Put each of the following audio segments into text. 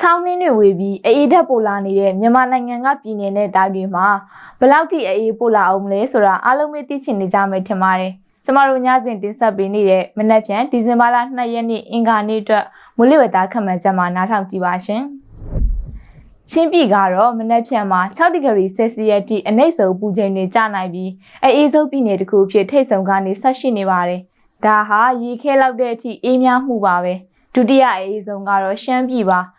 ဆောင်းနှင်းတွေဝေပြီးအေးဓာတ်ပိုလာနေတဲ့မြန်မာနိုင်ငံကပြည်နယ်နဲ့တိုင်းတွေမှာဘယ်လောက်ထိအေးပိုလာအောင်မလဲဆိုတာအားလုံးပဲသိချင်နေကြမယ်ထင်ပါတယ်။ကျမတို့ညစဉ်တင်ဆက်ပေးနေတဲ့မနက်ဖြန်ဒီဇင်ဘာလ2ရက်နေ့အင်္ဂါနေ့အတွက်မိုးလေဝသခန့်မှန်းချက်မှာနားထောင်ကြည့်ပါရှင်။ချင်းပြည်ကတော့မနက်ဖြန်မှာ6ဒီဂရီဆယ်စီယပ်ထိအနည်းဆုံးပူချိန်တွေကျနိုင်ပြီးအေးဆုံးပြည်နယ်တစ်ခုအဖြစ်ထိတ်ဆုံကနေဆက်ရှိနေပါတယ်။ဒါဟာရေခဲလောက်တဲ့အထိအေးများမှုပါပဲ။ဒုတိယအေးဆုံးကတော့ရှမ်းပြည်ပါ။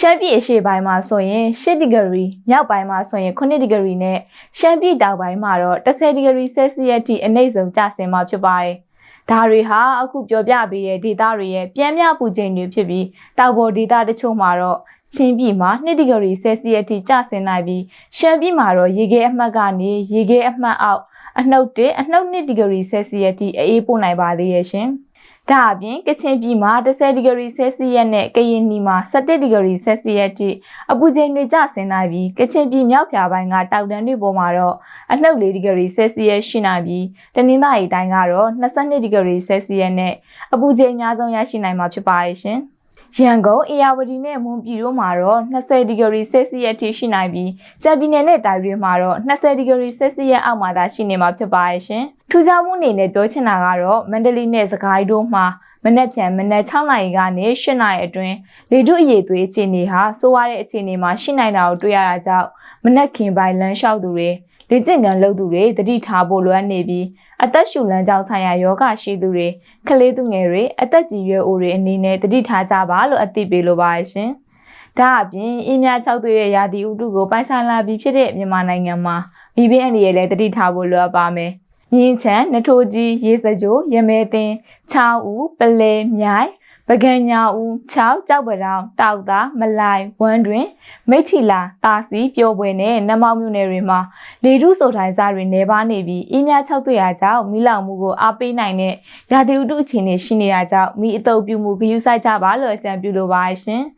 ရှမ်းပြည်အရှေ့ပိုင်းမှာဆိုရင်10ဒီဂရီမြောက်ပိုင်းမှာဆိုရင်9ဒီဂရီနဲ့ရှမ်းပြည်တောင်ပိုင်းမှာတော့10ဒီဂရီဆယ်စီယပ်ထိအနည်းဆုံးကျဆင်းမှာဖြစ်ပါတယ်။ဒါတွေဟာအခုပြောပြပေးတဲ့ဒေတာတွေရဲ့ပြန်မြပူချိန်တွေဖြစ်ပြီးတောက်ပေါ်ဒေတာတချို့မှာတော့ချင်းပြည်မှာ2ဒီဂရီဆယ်စီယပ်ထိကျဆင်းနိုင်ပြီးရှမ်းပြည်မှာတော့ရေခဲအမှတ်ကနေရေခဲအမှတ်အောက်အနှုတ်1အနှုတ်2ဒီဂရီဆယ်စီယပ်ထိအေးပို့နိုင်ပါသေးရဲ့ရှင်။ ဒါအပြင်ကချင်ပြည်မှာ10ဒီဂရီဆယ်စီယပ်နဲ့ကရင်ပြည်မှာ17ဒီဂရီဆယ်စီယပ်ထိအပူချိန်တွေကျဆင်းနိုင်ပြီးကချင်ပြည်မြောက်ဖြာပိုင်းကတောက်တန်းတွေပေါ်မှာတော့အနှုတ်4ဒီဂရီဆယ်စီယပ်ရှိနိုင်ပြီးတနင်္သာရီတိုင်းကတော့22ဒီဂရီဆယ်စီယပ်နဲ့အပူချိန်အများဆုံးရရှိနိုင်မှာဖြစ်ပါရဲ့ရှင်။ ရန်ကုန်အေယာဝတီနဲ့မွန်ပြည်တို့မှာတော့20ဒီဂရီဆယ်စီယပ်ထိရှိနိုင်ပြီးကြံပြည်နယ်နဲ့တိုင်းတွေမှာတော့20ဒီဂရီဆယ်စီယပ်အောက်မှာသာရှိနေမှာဖြစ်ပါရဲ့ရှင်။ထူးခြားမှုအနေနဲ့ပြောချင်တာကတော့မန္တလေးနဲ့စကိုင်းတို့မှာမနက်ဖြန်မနက်6နာရီကနေ8နာရီအတွင်းလေထုအရေးသွေးအခြေအနေဟာစိုးရတဲ့အခြေအနေမှာရှိနိုင်တာကိုတွေ့ရတာကြောင့်မနက်ခင်ပိုင်းလမ်းလျှောက်သူတွေလေ့ကျင့်ခန်းလုပ်သူတွေတတိထားဖို့လိုအပ်နေပြီး အသက်ရှူလမ်းကြောင်းဆိုင်ရာယောဂရှိသူတွေကလေးသူငယ်တွေအသက်ကြီးရွယ်အိုတွေအနေနဲ့တတိထားကြပါလို့အသိပေးလိုပါရှင်။ဒါအပြင်အင်းများ၆သွေးရဲ့ရာသီဥတုကိုပိုင်ဆိုင်လာပြီးဖြစ်တဲ့မြန်မာနိုင်ငံမှာမိဘအန်ဒီရဲ့လည်းတတိထားဖို့လိုအပ်ပါမယ်။မြင်းချံနထိုးကြီးရေစကြိုရမဲသိန်းချောင်းဦးပလဲမြိုင် ပကံညာဦး6ကြောက်ပတောင်တောက်သားမလိုက်ဝမ်းတွင်မိထီလာတာစီပျော်ပွဲနဲ့နမောက်မြို့နယ်တွေမှာလေထုဆိုထိုင်စားတွေနေပါနေပြီးအင်းများ6တွေ့ရကြောင့်မိလောင်မှုကိုအားပေးနိုင်တဲ့ရာသီဥတုအခြေအနေရှိနေရကြောင်းမိအတုပ်ပြုမှုဂရုစိုက်ကြပါလို့အကြံပြုလိုပါရှင်။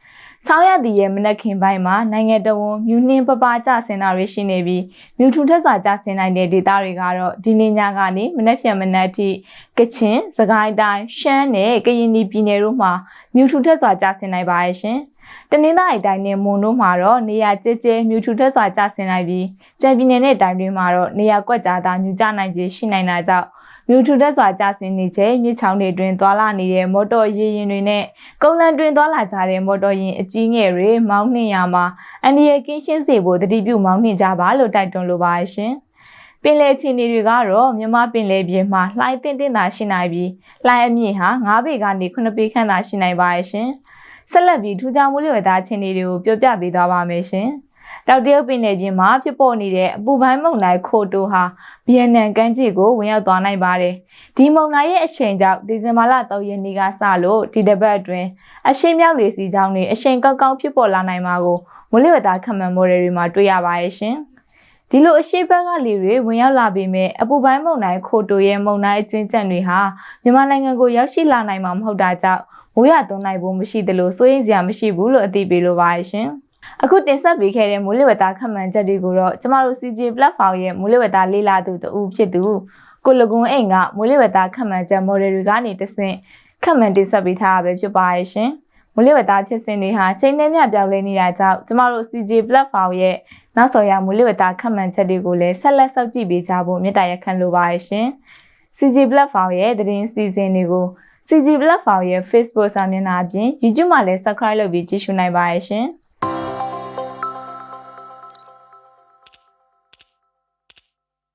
ဆောင်းရသည်ရဲ့မနက်ခင်ပိုင်းမှာနိုင်ငံတော်ဝန်မြူနှင်းပပကြဆင်တာတွေရှိနေပြီးမြူထူထက်စွာကြဆင်နိုင်တဲ့ဒေသတွေကတော့ဒီနေ့ညကနေမနက်ဖြန်မနက်အထိကချင်၊စကိုင်းတိုင်း၊ရှမ်းနဲ့ကရင်ပြည်နယ်တို့မှာမြူထူထက်စွာကြဆင်နိုင်ပါရဲ့ရှင်။တနင်္သာရီတိုင်းနဲ့မွန်တို့မှာတော့နေရာကျကျမြူထူထက်စွာကျဆင်းနိုင်ပြီးကြံပြည်နယ်နဲ့တိုင်းတွေမှာတော့နေရာကွက်ကြားသာမြူကျနိုင်ခြင်းရှိနိုင်တာကြောင့် မြူထူတက်စွာကျဆင်းနေခြင်းမြစ်ချောင်းတွေတွင်သွာလာနေတဲ့မော်တော်ယာဉ်တွေနဲ့ကုန်းလမ်းတွင်သွာလာကြတဲ့မော်တော်ယာဉ်အကြီးငယ်တွေမောင်းနှင်ရမှာအန်ဒီရဲ့ကင်းရှင်းစေဖို့တတိပြုမောင်းနှင်ကြပါလို့တိုက်တွန်းလိုပါရှင်ပင်လယ်ချီနေတွေကတော့မြမပင်လယ်ပြင်မှာလှိုင်းတင်တင်သာရှိနိုင်ပြီးလှိုင်းအမြင့်ဟာ9ပေကနေ9ပေခန့်သာရှိနိုင်ပါရဲ့ရှင်ဆက်လက်ပြီးထူးခြားမှုလျော်သားချင်းတွေကိုပြောပြပေးသွားပါမယ်ရှင်။ တောက်တရုတ်ပင်လယ်ပြင်မှာဖြစ်ပေါ်နေတဲ့အပူပိုင်းမုန်တိုင်းခိုတိုဟာဗီယက်နမ်ကမ်းခြေကိုဝင်ရောက်သွားနိုင်ပါတယ်။ဒီမုန်တိုင်းရဲ့အချိန်ကြောင့်ဒီဇင်ဘာလ3ရက်နေ့ကစလို့ဒီတစ်ပတ်အတွင်းအရှိန်မြောက်လေစီကြောင်းတွေအရှိန်ကောက်ကောက်ဖြစ်ပေါ်လာနိုင်မှာကိုမိုးလေဝသခန့်မှန်းမော်ဒယ်တွေမှာတွေ့ရပါရဲ့ရှင်။ဒီလိုအရှိဘက်ကလေတွေဝင်ရောက်လာပေမဲ့အပူပိုင်းမုန်တိုင်းခိုတိုရဲ့မုန်တိုင်းအကျဉ်းချက်တွေဟာမြန်မာနိုင်ငံကိုရောက်ရှိလာနိုင်မှာမဟုတ်တာကြောင့်မိုးရသွန်းနိုင်ဖို့မရှိသလိုစိုးရိမ်စရာမရှိဘူးလို့အသိပေးလိုပါရှင်။ အခုတင်ဆက်ပေးခဲ့တဲ့မိုးလေဝသခန့်မှန်းချက်တွေကိုတော့ကျမတို့ CJ platform ရဲ့မိုးလေဝသလေ့လာသူတူဖြစ်သူကိုလကွန်အိမ်ကမိုးလေဝသခန့်မှန်းချက် model တွေကနေတဆင့်ခန့်မှန်းတင်ဆက်ပေးထားတာပဲဖြစ်ပါရဲ့ရှင်။မိုးလေဝသဖြစ်စဉ်တွေဟာချိန်နဲ့မျှပြောင်းလဲနေတာကြောင့်ကျမတို့ CJ platform ရဲ့နောက်ဆုံးရမိုးလေဝသခန့်မှန်းချက်တွေကိုလည်းဆက်လက်စောင့်ကြည့်ပေးကြဖို့မြတ်တာရက်ခံလိုပါရဲ့ရှင်။ CJ platform ရဲ့သတင်းစီစဉ်တွေကို CG platform ရဲ့ Facebook စာမျက်နှာအပြင် YouTube မှာလည်း subscribe လုပ်ပြီးကြည့်ရှုနိုင်ပါရဲ့ရှင်။